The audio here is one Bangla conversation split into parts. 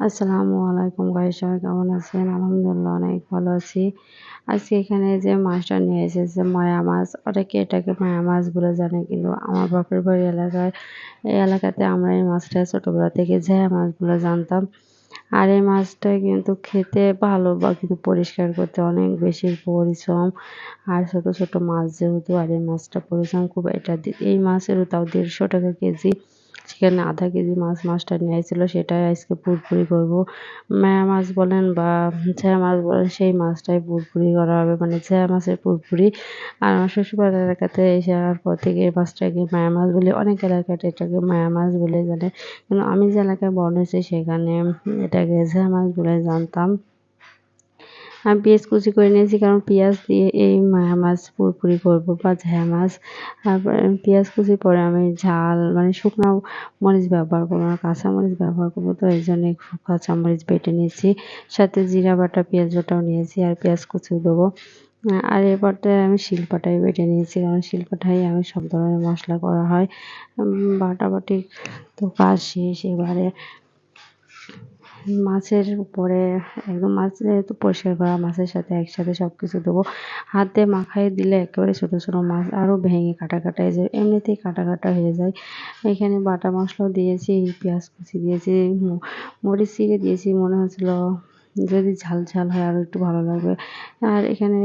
আসসালামু আলাইকুম গাইস সবাই কেমন আছেন? আলহামদুলিল্লাহ, অনেক ভালো আছি। আজকে এখানে যে মাছটা নিয়ে এসেছে, মায়া মাছ, অনেকে এটাকে মায়া মাছ বলে জানে, কিন্তু আমার বাপের বাড়ি এলাকায়, এই এলাকাতে আমরা এই মাছটা ছোটোবেলা থেকে ঝ্যা মাছ বলে জানতাম। আর এই মাছটা কিন্তু খেতে ভালো বা কিন্তু পরিষ্কার করতে অনেক বেশি পরিশ্রম। আর ছোট ছোট মাছ যেহেতু, আর এই মাছটা পরিশ্রম খুব এটা এই মাছেরও তাও দেড়শো টাকা কেজি। সেখানে আধা কেজি মাছ, মাছটা নিয়ে এসেছিল সেটাই আজকে পুরপুরি করব। ম্যায়া মাছ বলেন বা ঝ্যা মাছ বলেন, সেই মাছটাই পুরপুরি করা হবে। মানে ঝ্যা মাছের পুরপুরি। আর আমার শ্বশুরবাড়ির এলাকাতে এসে আসার পর থেকে এই মাছটাকে মায়া মাছ বলে অনেক এলাকাতে এটাকে মায়া মাছ বলে জানে। কিন্তু আমি যে এলাকায় বড় হয়েছি, সেখানে এটাকে ঝ্যা মাছ বলে জানতাম। আমি পেঁয়াজ কুচি করে নিয়েছি, কারণ পেঁয়াজ দিয়ে এই মাছ, পুরপুরি করব বা ঝ্যা মাছ। পেঁয়াজ কুচি পরে আমি ঝাল মানে শুকনো মরিচ ব্যবহার করব, না, কাঁচা মরিচ ব্যবহার করব, তো এই জন্য কাঁচা মরিচ বেটে নিয়েছি। সাথে জিরা বাটা, পেঁয়াজ বাটাও নিয়েছি, আর পেঁয়াজ কুচিও দেবো। আর এরপরটায় আমি শিলপাটাই বেটে নিয়েছি, কারণ শিলপাটাই আমি সব ধরনের মশলা করা হয়। বাটাবাটি তো কাজ শেষ, এবারে মাছের উপরে, একদম মাছ যেহেতু পরিষ্কার করা, মাছের সাথে একসাথে সব কিছু দেবো। হাতে মাখায় দিলে একেবারে ছোটো ছোটো মাছ আরও ভেঙে কাটা কাটা হয়ে যায়, এমনিতেই কাটা কাটা হয়ে যায়। এখানে বাটা মশলাও দিয়েছি পেঁয়াজ কুচি দিয়েছি মরিচ চিড়ে দিয়েছি, মনে হচ্ছিল যদি ঝাল ঝাল হয় আরও একটু ভালো লাগবে। আর এখানে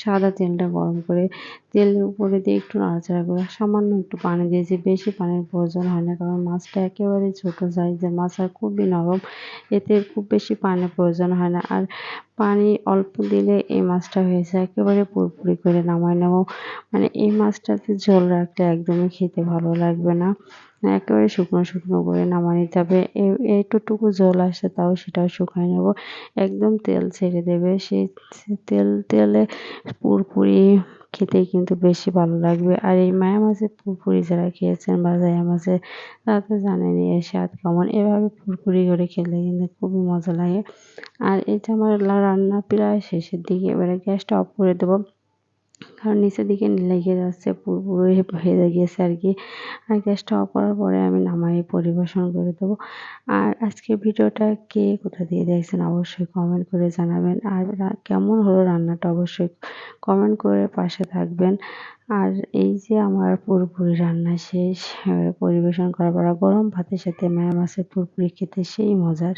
সাদা তেলটা গরম করে তেলের উপরে দিয়ে একটু নাড়াচাড়া করে সামান্য একটু পানি দিয়েছি বেশি পানির প্রয়োজন হয় না, কারণ মাছটা একেবারে ছোটো সাইজের মাছ আর খুবই নরম, এতে খুব বেশি পানির প্রয়োজন হয় না। আর পানি অল্প দিলে এই মাছটা হয়ে যায়, একেবারে পুরপুরি করে নামায় নেব। মানে এই মাছটাতে ঝোল রাখলে একদমই খেতে ভালো লাগবে না। একেবারে শুকনো শুকনো করে নামা নিতে হবে। এইটুকু জল আসে তাও সেটাও শুকায় নেব। একদম তেল ছেড়ে দেবে। সেই তেল, তেলে পুরপুরি খেতে কিন্তু বেশি ভালো লাগবে। আর এই মায়া মাছের পুরপুরি যারা খেয়েছেন বা জায়া মাছের তারা তো জানেনই এর স্বাদ কেমন। এভাবে পুরপুরি করে খেলে কিন্তু খুবই মজা লাগে। আর এটা আমার রান্না প্রায় শেষের দিকে, এবারে গ্যাসটা অফ করে দেবো। কারণ নিচের দিকে লেগে যাচ্ছে, পুরোপুরি হয়ে গিয়েছে আর কি। আর গ্যাসটা অফ করার পরে আমি নামাই, পরিবেশন করে দেবো। আর আজকে ভিডিওটা কে কোথা দিয়ে দেখছেন অবশ্যই কমেন্ট করে জানাবেন। আর কেমন হলো রান্নাটা অবশ্যই কমেন্ট করে পাশে থাকবেন। আর এই যে আমার পুরোপুরি রান্না শেষ, পরিবেশন করার পর গরম ভাতের সাথে মায়া মাছের পুরোপুরি খেতে সেই মজার।